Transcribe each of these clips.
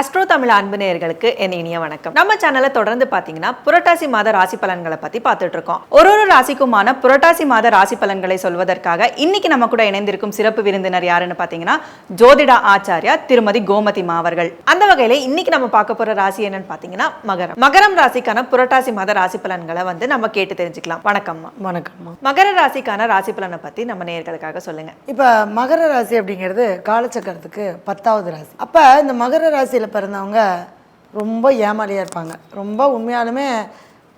Astro Tamil அன்பு நேயர்களுக்கு என் இனிய வணக்கம். நம்ம சேனலை தொடர்ந்து பார்த்தீங்கன்னா புரட்டாசி மாத ராசி பலன்களை பத்தி பார்த்துட்டு இருக்கோம். ஒரு ஒரு ராசிக்குமான புரட்டாசி மாத ராசி பலன்களை சொல்வதற்காக இன்னைக்கு நம்ம கூட இணைந்திருக்கும் சிறப்பு விருந்தினர் யாருன்னு பார்த்தீங்கன்னா ஜோதிடா ஆச்சாரியா திருமதி கோமதி மாவர்கள் அந்த வகையில இன்னைக்கு நம்ம பார்க்க போற ராசி என்னன்னு பார்த்தீங்கன்னா மகரம். மகரம் ராசிக்கான புரட்டாசி மாத ராசி பலன்களை வந்து நம்ம கேட்டு தெரிஞ்சுக்கலாம். வணக்கம்மா வணக்கம்மா. மகர ராசிக்கான ராசி பலனை பத்தி நம்ம நேயர்களுக்காக சொல்லுங்க. இப்போ மகர ராசி அப்படிங்கிறது காலச்சக்கரத்துக்கு பத்தாவது ராசி. அப்போ இந்த மகர ராசியில் பிறந்தவங்க ரொம்ப ஏமாளியாக இருப்பாங்க. ரொம்ப உண்மையாலுமே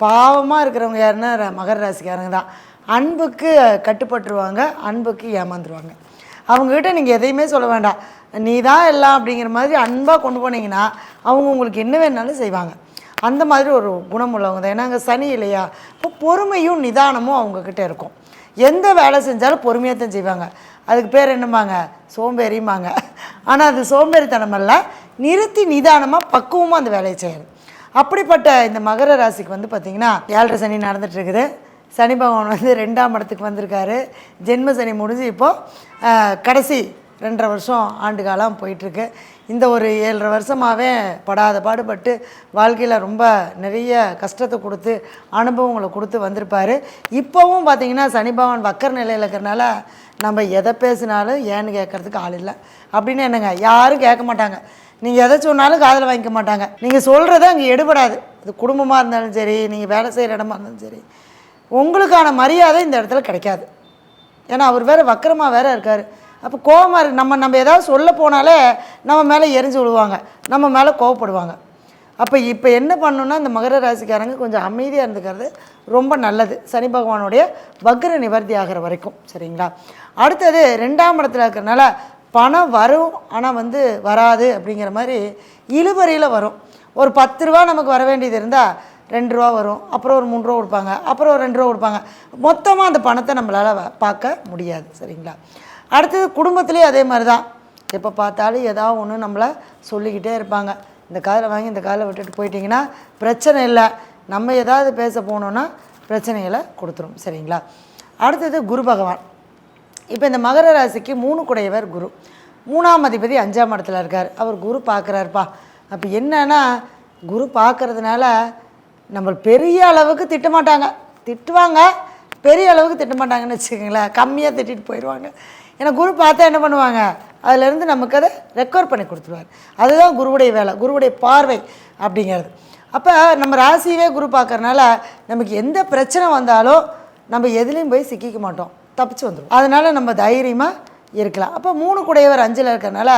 பாவமாக இருக்கிறவங்க யாருன்னா ர- மகர ராசிக்காரங்க தான். அன்புக்கு கட்டுப்பட்டுருவாங்க அன்புக்கு ஏமாந்துருவாங்க. அவங்கக்கிட்ட நீங்கள் எதையுமே சொல்ல வேண்டாம். நீ தான் எல்லாம் அப்படிங்கிற மாதிரி அன்பாக கொண்டு போனீங்கன்னா அவங்க உங்களுக்கு என்ன வேணாலும் செய்வாங்க. அந்த மாதிரி ஒரு குணம் உள்ளவங்க தான். ஏன்னா அங்கே சனி இல்லையா? இப்போ பொறுமையும் நிதானமும் அவங்கக்கிட்ட இருக்கும். எந்த வேலை செஞ்சாலும் பொறுமையாக தான் செய்வாங்க. அதுக்கு பேர் என்னம்பாங்க? சோம்பேறிம்பாங்க. ஆனால் அது சோம்பேறித்தனம் அல்ல நிறுத்தி நிதானமாக பக்குவமாக அந்த வேலையை செய்யணும். அப்படிப்பட்ட இந்த மகர ராசிக்கு வந்து பார்த்திங்கன்னா ஏழரை சனி நடந்துகிட்ருக்குது சனி பகவான் வந்து ரெண்டாம் இடத்துக்கு வந்திருக்காரு. ஜென்ம சனி முடிஞ்சு இப்போது கடைசி ரெண்டரை வருஷம் ஆண்டு காலம் போயிட்டுருக்கு. இந்த ஒரு ஏழரை வருஷமாகவே படாத பாடுபட்டு வாழ்க்கையில் ரொம்ப நிறைய கஷ்டத்தை கொடுத்து அனுபவங்களை கொடுத்து வந்திருப்பார். இப்போவும் பார்த்தீங்கன்னா சனி பகவான் வக்கர் நிலையில் இருக்கிறனால நம்ம எதை பேசினாலும் ஏன்னு கேட்கறதுக்கு ஆள் இல்லை. அப்படின்னு என்னங்க யாரும் கேட்க மாட்டாங்க. நீங்கள் எதை சொன்னாலும் காதில் வாங்கிக்க மாட்டாங்க. நீங்கள் சொல்கிறது அங்கே எடுபடாது. அது குடும்பமாக இருந்தாலும் சரி நீங்கள் வேலை செய்கிற இடமா இருந்தாலும் சரி உங்களுக்கான மரியாதை இந்த இடத்துல கிடைக்காது. ஏன்னா அவர் வேறு வக்கரமாக வேறு இருக்கார். அப்போ கோவமாக இருக்கு நம்ம நம்ம ஏதாவது சொல்ல போனாலே நம்ம மேலே எரிஞ்சு விழுவாங்க. நம்ம மேலே கோவப்படுவாங்க. அப்போ இப்போ என்ன பண்ணணும்னா இந்த மகர ராசிக்காரங்க கொஞ்சம் அமைதியாக இருந்துக்கிறது ரொம்ப நல்லது. சனி பகவானுடைய வக்ர நிவர்த்தி ஆகிற வரைக்கும். சரிங்களா? அடுத்தது ரெண்டாம் இடத்துல இருக்கிறனால பணம் வரும் ஆனால் வந்து வராது அப்படிங்கிற மாதிரி இழுபறியில் வரும். ஒரு பத்து ரூபா நமக்கு வர வேண்டியது இருந்தால் ரெண்டு ரூபா வரும் அப்புறம் ஒரு மூணு ரூபா கொடுப்பாங்க அப்புறம் ஒரு ரெண்டு ரூபா கொடுப்பாங்க. மொத்தமாக அந்த பணத்தை நம்மளால் வ- பார்க்க முடியாது சரிங்களா? அடுத்தது குடும்பத்துலேயும் அதே மாதிரி தான் எப்போ பார்த்தாலும் ஏதாவது ஒன்று நம்மளை சொல்லிக்கிட்டே இருப்பாங்க. இந்த காதில் வாங்கி இந்த காதில் விட்டுட்டு போயிட்டீங்கன்னா பிரச்சனை இல்லை. நம்ம ஏதாவது பேச போனோன்னா பிரச்சனைகளை கொடுத்துரும் சரிங்களா? அடுத்தது குரு பகவான். இப்போ இந்த மகர ராசிக்கு மூணு குடையவர் குரு. மூணாம் அதிபதி அஞ்சாம் இடத்துல இருக்கார். அவர் குரு பார்க்குறாருப்பா அப்போ என்னன்னா குரு பார்க்குறதுனால நம்ம பெரிய அளவுக்கு திட்டமாட்டாங்க. திட்டுவாங்க. பெரிய அளவுக்கு திட்டமாட்டாங்கன்னு வச்சுக்கோங்களேன். கம்மியாக திட்டிட்டு போயிடுவாங்க ஏன்னா குரு பார்த்தா என்ன பண்ணுவாங்க? அதுலேருந்து நமக்கு அதை ரெக்கவர் பண்ணி கொடுத்துருவார். அதுதான் குருவுடைய வேலை குருவுடைய பார்வை அப்படிங்கிறது. அப்போ நம்ம ராசியவே குரு பார்க்கறனால நமக்கு எந்த பிரச்சனை வந்தாலும் நம்ம எதுலேயும் போய் சிக்கிக்க மாட்டோம். தப்பிச்சு வந்துடும் அதனால் நம்ம தைரியமாக இருக்கலாம். அப்போ மூணு குடையவர் அஞ்சில் இருக்கிறனால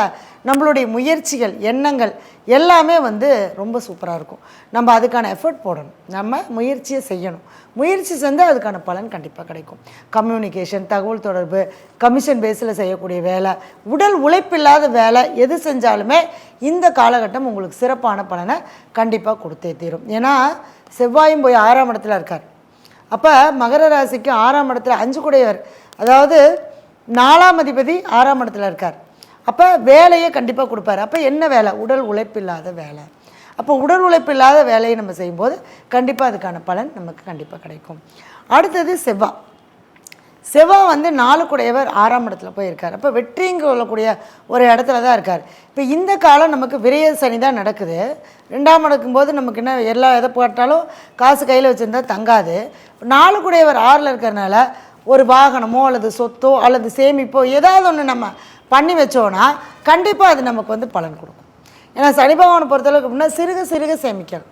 நம்மளுடைய முயற்சிகள் எண்ணங்கள் எல்லாமே வந்து ரொம்ப சூப்பராக இருக்கும். நம்ம அதுக்கான எஃபர்ட் போடணும். நம்ம முயற்சியை செய்யணும். முயற்சி செஞ்சால் அதுக்கான பலன் கண்டிப்பாக கிடைக்கும். கம்யூனிகேஷன் தகவல் தொடர்பு கமிஷன் பேஸில் செய்யக்கூடிய வேலை உடல் உழைப்பில்லாத வேலை எது செஞ்சாலுமே இந்த காலகட்டம் உங்களுக்கு சிறப்பான பலனை கண்டிப்பாக கொடுத்தே தீரும். ஏன்னா செவ்வாயும் போய் ஆறாம் இடத்துல இருக்கார். அப்போ மகர ராசிக்கு ஆறாம் இடத்துல அஞ்சு கூடையவர். அதாவது நாலாம் அதிபதி ஆறாம் இடத்துல இருக்கார். அப்போ வேலையை கண்டிப்பாக கொடுப்பாரு. அப்போ என்ன வேலை? உடல் உழைப்பில்லாத வேலை. அப்போ உடல் உழைப்பில்லாத வேலையை நம்ம செய்யும்போது கண்டிப்பாக அதுக்கான பலன் நமக்கு கண்டிப்பாக கிடைக்கும். அடுத்தது செவ்வாய் செவ்வாய் வந்து நாலு குடையவர் ஆறாம் இடத்துல போய் இருக்கார் அப்போ வெற்றிங்க கொள்ளக்கூடிய ஒரு இடத்துல தான் இருக்கார். இப்போ இந்த காலம் நமக்கு விரைய சனி தான் நடக்குது. ரெண்டாம் நடக்கும்போது நமக்கு என்ன எல்லா எதை போட்டாலும் காசு கையில் வச்சுருந்தா தங்காது. நாலு குடையவர் ஆறில் இருக்கிறனால ஒரு வாகனமோ அல்லது சொத்தோ அல்லது சேமிப்போ ஏதாவது ஒன்று நம்ம பண்ணி வச்சோன்னா கண்டிப்பாக அது நமக்கு வந்து பலன் கொடுக்கும். ஏன்னா சனி பகவானை பொறுத்தளவுக்கு அப்படின்னா சிறுக சிறுக சேமிக்கணும்.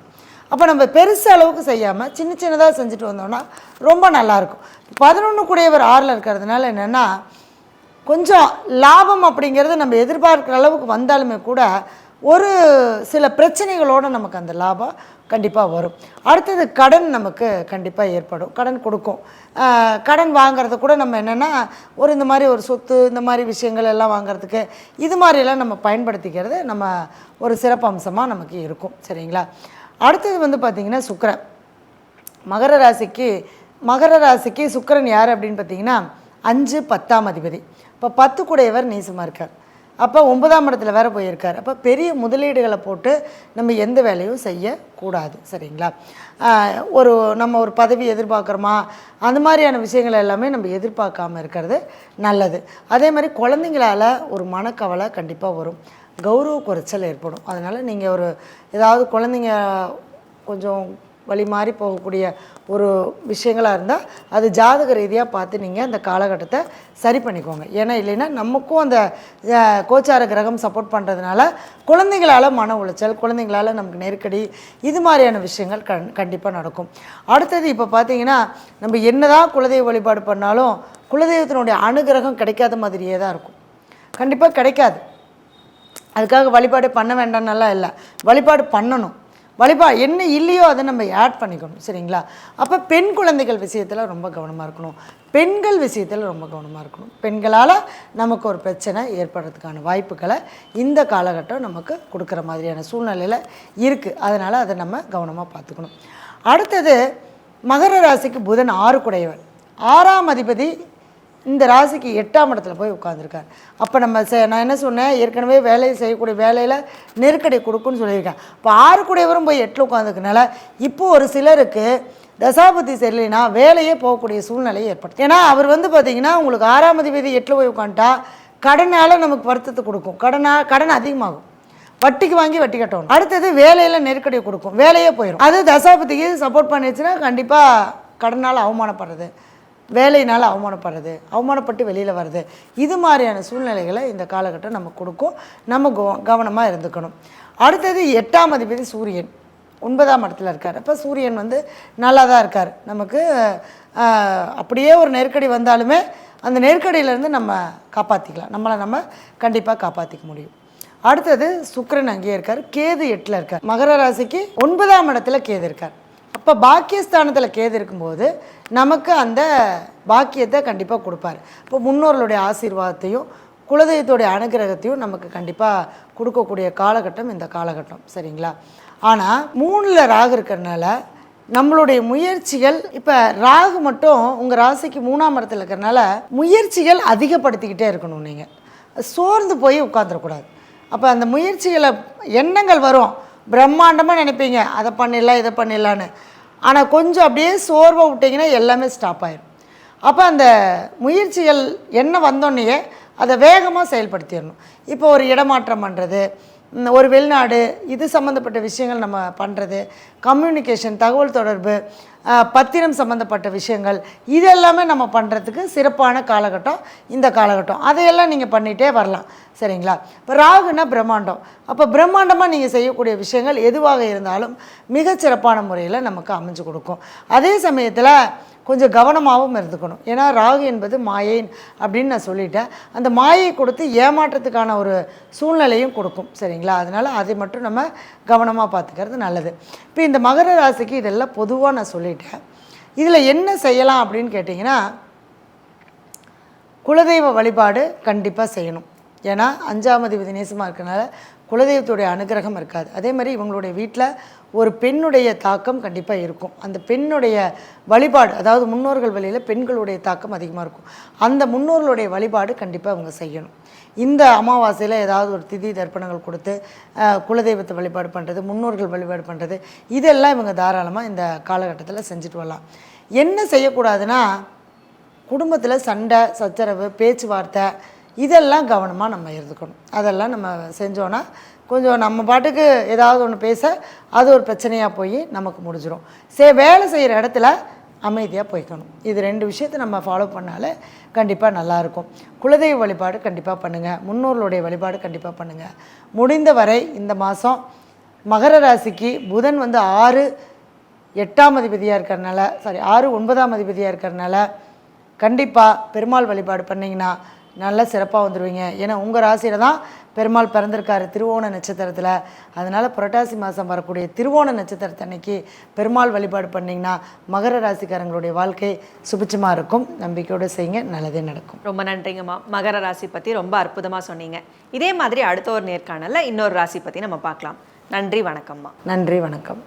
அப்போ நம்ம பெருசு அளவுக்கு செய்யாமல் சின்ன சின்னதாக செஞ்சுட்டு வந்தோம்னா ரொம்ப நல்லாயிருக்கும். பதினொன்று கூடியவர் ஆறில் இருக்கிறதுனால என்னென்னா கொஞ்சம் லாபம் அப்படிங்கிறது நம்ம எதிர்பார்க்குற அளவுக்கு வந்தாலுமே கூட ஒரு சில பிரச்சனைகளோடு நமக்கு அந்த லாபம் கண்டிப்பாக வரும். அடுத்தது கடன் நமக்கு கண்டிப்பாக ஏற்படும். கடன் கொடுக்கும். கடன் வாங்குறது கூட நம்ம என்னென்னா ஒரு இந்த மாதிரி ஒரு சொத்து இந்த மாதிரி விஷயங்கள் எல்லாம் வாங்குறதுக்கு இது மாதிரியெல்லாம் நம்ம பயன்படுத்திக்கிறது நம்ம ஒரு சிறப்பு அம்சமாக நமக்கு இருக்கும். சரிங்களா? அடுத்தது வந்து பார்த்திங்கன்னா சுக்கரன். மகர ராசிக்கு மகர ராசிக்கு சுக்கரன் யார் அப்படின்னு பார்த்தீங்கன்னா அஞ்சு பத்தாம் அதிபதி. இப்போ பத்து கூடையவர் நீசமாக இருக்கார். அப்போ ஒன்பதாம் இடத்துல வேறு போயிருக்கார். அப்போ பெரிய முதலீடுகளை போட்டு நம்ம எந்த வேலையும் செய்யக்கூடாது சரிங்களா? ஒரு நம்ம ஒரு பதவி எதிர்பார்க்குறோமா? அந்த மாதிரியான விஷயங்கள் எல்லாமே நம்ம எதிர்பார்க்காம இருக்கிறது நல்லது. அதே மாதிரி குழந்தைங்களால ஒரு மனக்கவலை கண்டிப்பாக வரும். கௌரவ குறைச்சல் ஏற்படும். அதனால் நீங்கள் ஒரு ஏதாவது குழந்தைங்க கொஞ்சம் வழி மாறி போகக்கூடிய ஒரு விஷயங்களாக இருந்தால் அது ஜாதக ரீதியாக பார்த்து நீங்கள் அந்த காலகட்டத்தை சரி பண்ணிக்கோங்க. ஏன்னா இல்லைன்னா நமக்கும் அந்த கோச்சார கிரகம் சப்போர்ட் பண்ணுறதுனால குழந்தைங்களால் மன உளைச்சல் குழந்தைங்களால் நமக்கு நெருக்கடி இது மாதிரியான விஷயங்கள் கண் கண்டிப்பாக நடக்கும். அடுத்தது இப்போ பார்த்தீங்கன்னா நம்ம என்னதான் குலதெய்வ வழிபாடு பண்ணாலும் குலதெய்வத்தினுடைய அனுகிரகம் கிடைக்காத மாதிரியே தான் இருக்கும். கண்டிப்பாக கிடைக்காது. அதுக்காக வழிபாடு பண்ண வேண்டாம்னெல்லாம் இல்லை. வழிபாடு பண்ணணும். வழிபா என்ன இல்லையோ அதை நம்ம ஆட் பண்ணிக்கணும். சரிங்களா? அப்போ பெண் குழந்தைகள் விஷயத்தில் ரொம்ப கவனமாக இருக்கணும். பெண்கள் விஷயத்தில் ரொம்ப கவனமாக இருக்கணும். பெண்களால் நமக்கு ஒரு பிரச்சனை ஏற்படுறதுக்கான வாய்ப்புகளை இந்த காலகட்டம் நமக்கு கொடுக்குற மாதிரியான சூழ்நிலையில் இருக்குது அதனால் அதை நம்ம கவனமாக பார்த்துக்கணும். அடுத்தது மகர ராசிக்கு புதன் ஆறு குடையவர் ஆறாம் அதிபதி இந்த ராசிக்கு எட்டாம் இடத்துல போய் உட்காந்துருக்கார் அப்போ நம்ம செ- நான் என்ன சொன்னேன்? ஏற்கனவே வேலையை செய்யக்கூடிய வேலையில் நெருக்கடி கொடுக்குன்னு சொல்லியிருக்கேன். இப்போ ஆறு கூடியவரும் போய் எட்டில் உட்காந்துருக்கனால இப்போ ஒரு சிலருக்கு தசாபதி சரியில்லைனா வேலையே போகக்கூடிய சூழ்நிலையை ஏற்படுத்தும் ஏன்னா அவர் வந்து பார்த்தீங்கன்னா உங்களுக்கு ஆறாம் அதிபதி எட்டில் போய் உட்காந்துட்டா கடனால் நமக்கு வருத்தத்தை கொடுக்கும். கடனா கடன் அதிகமாகும். வட்டிக்கு வாங்கி வட்டி கட்டணும். அடுத்தது வேலையில் நெருக்கடி கொடுக்கும். வேலையே போயிடும் அது தசாபதிக்கு சப்போர்ட் பண்ணிச்சுன்னா கண்டிப்பாக கடனால் அவமானப்படுறது. வேலையினால் அவமானப்படுறது அவமானப்பட்டு வெளியில் வர்றது இது மாதிரியான சூழ்நிலைகளை இந்த காலகட்டம் நமக்கு கொடுக்கும். நம்ம கவ கவனமாக இருந்துக்கணும். அடுத்தது எட்டாம் அதிபதி சூரியன். ஒன்பதாம் இடத்துல இருக்கார். அப்போ சூரியன் வந்து நல்லா தான் இருக்கார். நமக்கு அப்படியே ஒரு நெருக்கடி வந்தாலுமே அந்த நெருக்கடியிலேருந்து நம்ம காப்பாற்றிக்கலாம் நம்மளை நம்ம கண்டிப்பாக காப்பாற்றிக்க முடியும். அடுத்தது சுக்கரன் அங்கேயே இருக்கார். கேது எட்டில் இருக்கார். மகர ராசிக்கு ஒன்பதாம் இடத்துல கேது இருக்கார். அப்போ பாக்கியஸ்தானத்தில் கேது இருக்கும்போது நமக்கு அந்த பாக்கியத்தை கண்டிப்பாக கொடுப்பார். இப்போ முன்னோர்களுடைய ஆசீர்வாதத்தையும் குலதெய்வத்துடைய அனுகிரகத்தையும் நமக்கு கண்டிப்பாக கொடுக்கக்கூடிய காலகட்டம் இந்த காலகட்டம். சரிங்களா? ஆனால் மூணில் ராகு இருக்கிறனால நம்மளுடைய முயற்சிகள் இப்போ ராகு மட்டும் உங்கள் ராசிக்கு மூணாம் இடத்துல இருக்கிறனால முயற்சிகள் அதிகப்படுத்திக்கிட்டே இருக்கணும் நீங்கள் சோர்ந்து போய் உட்காந்துடக்கூடாது அப்போ அந்த முயற்சிகளை எண்ணங்கள் வரும். பிரம்மாண்டமாக நினைப்பீங்க. அதை பண்ணிடலாம் இதை பண்ணிடலான்னு ஆனால் கொஞ்சம் அப்படியே சோர்வை விட்டிங்கன்னா எல்லாமே ஸ்டாப் ஆயிடும் அப்போ அந்த முயற்சிகள் என்ன வந்தோடனேயே அதை வேகமாக செயல்படுத்திடணும். இப்போ ஒரு இடமாற்றம் பண்ணுறது ஒரு வெளிநாடு இது சம்மந்தப்பட்ட விஷயங்கள் நம்ம பண்ணுறது கம்யூனிகேஷன் தகவல் தொடர்பு பத்திரம் சம்மந்தப்பட்ட விஷயங்கள் இதெல்லாமே நம்ம பண்ணுறதுக்கு சிறப்பான காலகட்டம் இந்த காலகட்டம். அதையெல்லாம் நீங்கள் பண்ணிகிட்டே வரலாம். சரிங்களா? இப்போ ராகுனா பிரம்மாண்டம். அப்போ பிரம்மாண்டமாக நீங்கள் செய்யக்கூடிய விஷயங்கள் எதுவாக இருந்தாலும் மிகச்சிறப்பான முறையில் நமக்கு அமைஞ்சு கொடுக்கும். அதே சமயத்தில் கொஞ்சம் கவனமாகவும் இருந்துக்கணும். ஏன்னா ராகு என்பது மாயை அப்படின்னு நான் சொல்லிட்டேன். அந்த மாயை கொடுத்து ஏமாற்றத்துக்கான ஒரு சூழ்நிலையும் கொடுக்கும். சரிங்களா? அதனால் அதை மட்டும் நம்ம கவனமாக பார்த்துக்கிறது நல்லது. இப்போ இந்த மகர ராசிக்கு இதெல்லாம் பொதுவாக நான் சொல்லிட்டேன். இதில் என்ன செய்யலாம் அப்படின்னு கேட்டிங்கன்னா குலதெய்வ வழிபாடு கண்டிப்பாக செய்யணும். ஏன்னா அஞ்சாம் அதிபதி நேசமாக இருக்கிறனால குலதெய்வத்துடைய அனுகிரகம் இருக்காது. அதே மாதிரி இவங்களுடைய வீட்டில் ஒரு பெண்ணுடைய தாக்கம் கண்டிப்பாக இருக்கும். அந்த பெண்ணுடைய வழிபாடு அதாவது முன்னோர்கள் வழியில் பெண்களுடைய தாக்கம் அதிகமாக இருக்கும். அந்த முன்னோர்களுடைய வழிபாடு கண்டிப்பாக அவங்க செய்யணும். இந்த அமாவாசையில் ஏதாவது ஒரு திதி தர்ப்பணங்கள் கொடுத்து குலதெய்வத்தை வழிபாடு பண்ணுறது முன்னோர்கள் வழிபாடு பண்ணுறது இதெல்லாம் இவங்க தாராளமாக இந்த காலகட்டத்தில் செஞ்சுட்டு வரலாம். என்ன செய்யக்கூடாதுன்னா குடும்பத்தில் சண்டை சச்சரவு பேச்சுவார்த்தை இதெல்லாம் கவனமாக நம்ம இருந்துக்கணும். அதெல்லாம் நம்ம செஞ்சோன்னா கொஞ்சம் நம்ம பாட்டுக்கு ஏதாவது ஒன்று பேச அது ஒரு பிரச்சனையாக போய் நமக்கு முடிஞ்சிடும் சே வேலை செய்கிற இடத்துல அமைதியாக போய்க்கணும். இது ரெண்டு விஷயத்தை நம்ம ஃபாலோ பண்ணாலே கண்டிப்பாக நல்லாயிருக்கும் குலதெய்வ வழிபாடு கண்டிப்பாக பண்ணுங்கள் முன்னோர்களுடைய வழிபாடு கண்டிப்பாக பண்ணுங்கள் முடிந்த வரை இந்த மாதம் மகர ராசிக்கு புதன் வந்து ஆறு எட்டாம் அதிபதியாக இருக்கிறனால சாரி ஆறு ஒன்பதாம் அதிபதியாக இருக்கிறனால கண்டிப்பாக பெருமாள் வழிபாடு பண்ணிங்கன்னா நல்ல சிறப்பாக வந்துடுவீங்க ஏன்னா உங்கள் ராசியில் தான் பெருமாள் பிறந்திருக்காரு திருவோண நட்சத்திரத்தில். அதனால் புரட்டாசி மாதம் வரக்கூடிய திருவோண நட்சத்திரத்தை அன்னைக்கு பெருமாள் வழிபாடு பண்ணிங்கன்னா மகர ராசிக்காரங்களுடைய வாழ்க்கை சுபிச்சமாக இருக்கும். நம்பிக்கையோடு செய்யுங்க. நல்லதே நடக்கும். ரொம்ப நன்றிங்கம்மா. மகர ராசி பற்றி ரொம்ப அற்புதமாக சொன்னீங்க. இதே மாதிரி அடுத்த ஒரு நேர்காணலில் இன்னொரு ராசி பற்றி நம்ம பார்க்கலாம். நன்றி வணக்கம்மா. நன்றி வணக்கம்.